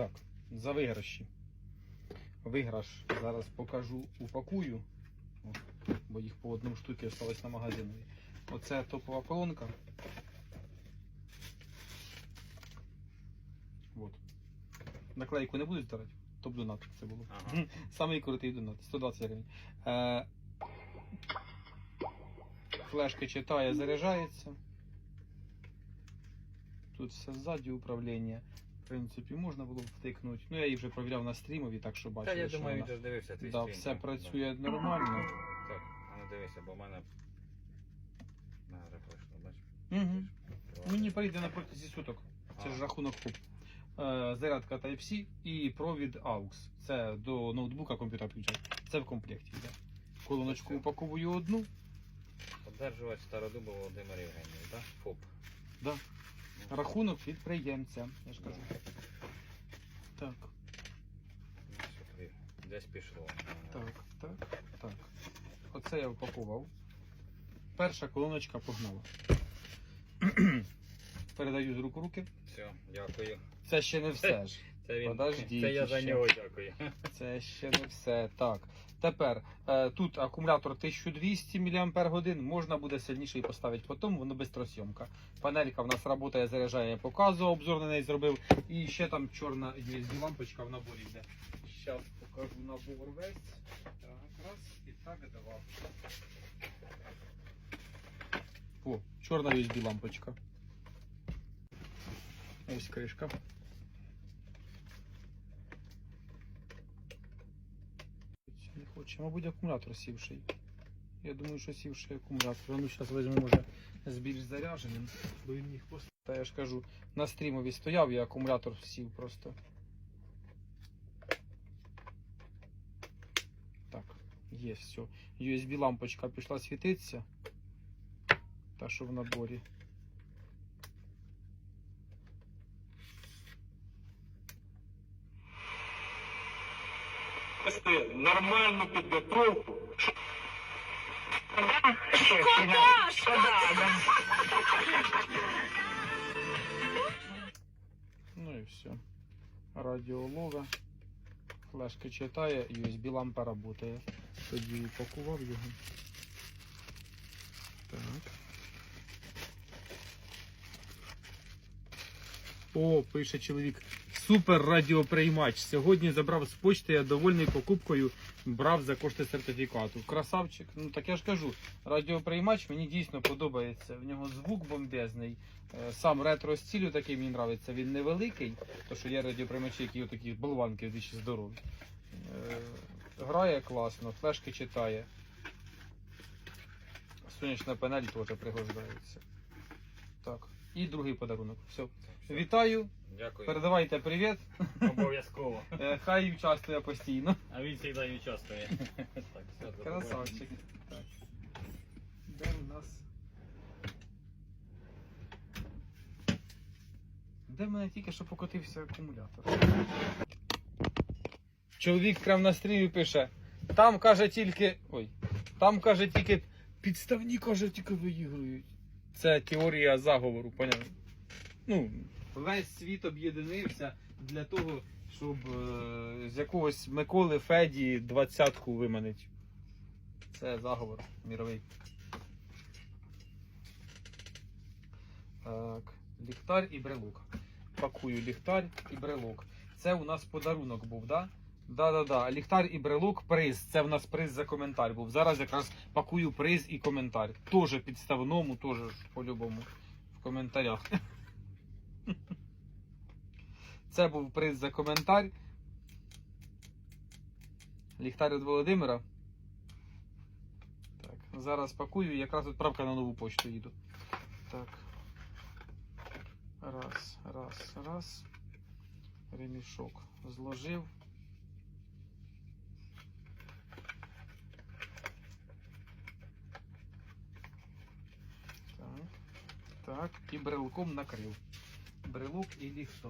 Так, за виграші. Виграш зараз покажу, упакую. Бо їх по одному штуці осталось на магазинові. Оце топова колонка. Вот. Наклейку не буду здирати. Топ донат це було. Ага. Самий крутий донат. 120 гривень. Е, флешка читає, заряджається. Тут все ззаді управління. Принципі, можна було б втикнути. Ну, я її вже провіряв на стрімові, так що Та бачив, я що думаю, він вона... ж дивився твій да, стрім, все так, працює нормально. Так, а ну дивися, бо в мене. На, пройшло, бачиш? Угу. Мені прийде на протязі суток. Це ж рахунок хоп. Е, зарядка Type-C і провід AUX. Це до ноутбука комп'ютер включати. Це в комплекті йде. Колоночку упаковую одну. Одержувач Стародубов Володимир Євгенійович, так? ФОП. Да. Ну, Рахунок підприємця. Я ж кажу. Так. Десь пішло. так, так, так. Оце я впакував. Перша колоночка погнала. Передаю з рук руки. Все, дякую. Це ще не все ж. Це він. Подождіть Це я за ще. нього дякую. Це ще не все. Так. Тепер е, тут акумулятор 1200 мАч, можна буде сильніший поставити потім, воно бистросйомка. Панелька в нас працює, заряджає, я показував, обзор на неї зробив. І ще там чорна USB лампочка в наборі йде. Зараз покажу набор весь. Так, раз і так два. О, чорна USB лампочка. Ось кришка. Не хоче. Мабуть, акумулятор сівший. Я думаю, що сівший акумулятор. Ну, зараз візьмемо може з більш зарядженим, бо він їх просто. Та я ж кажу, на стрімові стояв і акумулятор сів просто. Так, є все. USB лампочка пішла світитися. Та, що в наборі. Вести нормальну підготовку. Ну і все. Радіолога. Флешка читає, USB лампа працює. Тоді упакував його. Так. О, пише чоловік. Супер радіоприймач. Сьогодні забрав з почти, я довольний покупкою брав за кошти сертифікату. Красавчик. Ну так я ж кажу, радіоприймач мені дійсно подобається. В нього звук бомбезний. Е, Сам ретро стілю такий мені подобається. Він невеликий, то що є радіоприймачі, які такі болванки більш здорові. Е, Грає класно, флешки читає. Сонячна панель теж пригождається. Так. І другий подарунок. Все. Все. Вітаю, Дякую. передавайте привіт. Обов'язково. Е, Хай участвує постійно. А він завжди участвує. Так, все, до Красавчик. Так. Де у нас? Де в мене тільки що покотився акумулятор? Чоловік прямо на стрімі пише. Там каже тільки. Ой. Там каже тільки. Підставні каже, тільки виігрують. Це теорія заговору, поняв? Ну, весь світ об'єднався для того, щоб е, з якогось Миколи Феді двадцятку виманить. Це заговор міровий. Так, ліхтар і брелок. Пакую ліхтар і брелок. Це у нас подарунок був, да? Да-да-да. Ліхтар і брелок приз. Це в нас приз за коментар був. Зараз якраз пакую приз і коментар. Тоже підставному, теж по-любому в коментарях. Це був приз за коментар. Ліхтар від Володимира. Так, зараз пакую, якраз відправка на нову почту їду. Так. Раз, раз, раз. Ремішок зложив. Так. Так, і брелком накрив. Брелок і ліхтар.